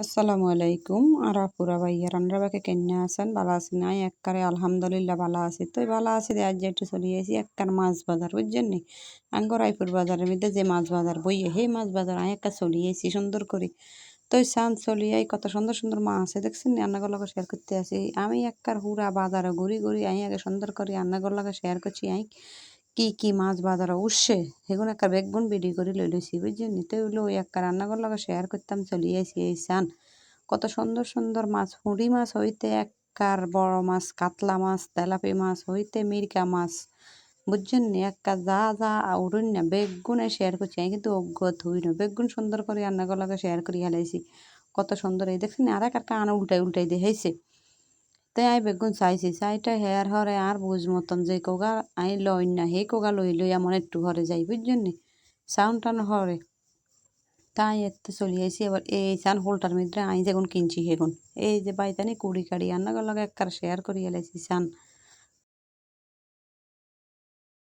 আসসালামু আলাইকুম আর আপুরা ভাইয়া রান্না বাকে কেন্যা আছেন ভালো আছি নাই এককারে আলহামদুলিল্লাহ ভালো আছি তো ভালো আছি আজ যেটু চলে আসি এককার মাছ বাজার বুঝছেন নি আঙ্গর রায়পুর বাজারের মধ্যে যে মাছ বাজার বইয়ে সেই মাছ বাজার আমি একটা চলে আসি সুন্দর করে তো সান চলিয়াই কত সুন্দর সুন্দর মাছ আছে দেখছেন নি আন্নাগর লগে শেয়ার করতে আসি আমি এককার হুরা বাজারে ঘুরি ঘুরি আই আগে সুন্দর করে আন্নাগর লগে শেয়ার করছি আই কি কি মাছ বাজারে? উঠছে সেগুলো একটা বেগুন বিডি করে লই লইছি বুঝছেন তো হইল ওই একটা রান্নাঘর লাগে শেয়ার করতাম, চলে আইসি এই সান। কত সুন্দর সুন্দর মাছ হুঁড়ি মাছ হইতে এককার বড় মাছ, কাতলা মাছ, তেলাপি মাছ হইতে মিরকা মাছ, বুঝছেন একটা যা যা উড়ুন না, বেগুনে শেয়ার করছি, আমি কিন্তু অজ্ঞ থুই না। বেগুন সুন্দর করে রান্নাঘর লাগে শেয়ার করে হেলাইছি কত সুন্দর, এই দেখছেন আর এক কান উল্টাই উল্টাই দেখাইছে। তাই আই বেগুন চাইছি? চাইটা হেয়ার হরে আর বুঝ মতন যে কোগা আই লই না সেই কোগা লই লই আমার একটু হরে যাই বুঝছেন নি সাউন্ড টান হরে। তাই এতে চলি আইসি এবার, এই চান হোলটার মধ্যে আই যেগুন কিনছি হেগুন এই যে বাইতানি কুড়ি কাড়ি, আন্না লাগে একবার শেয়ার করি লাইছি চান।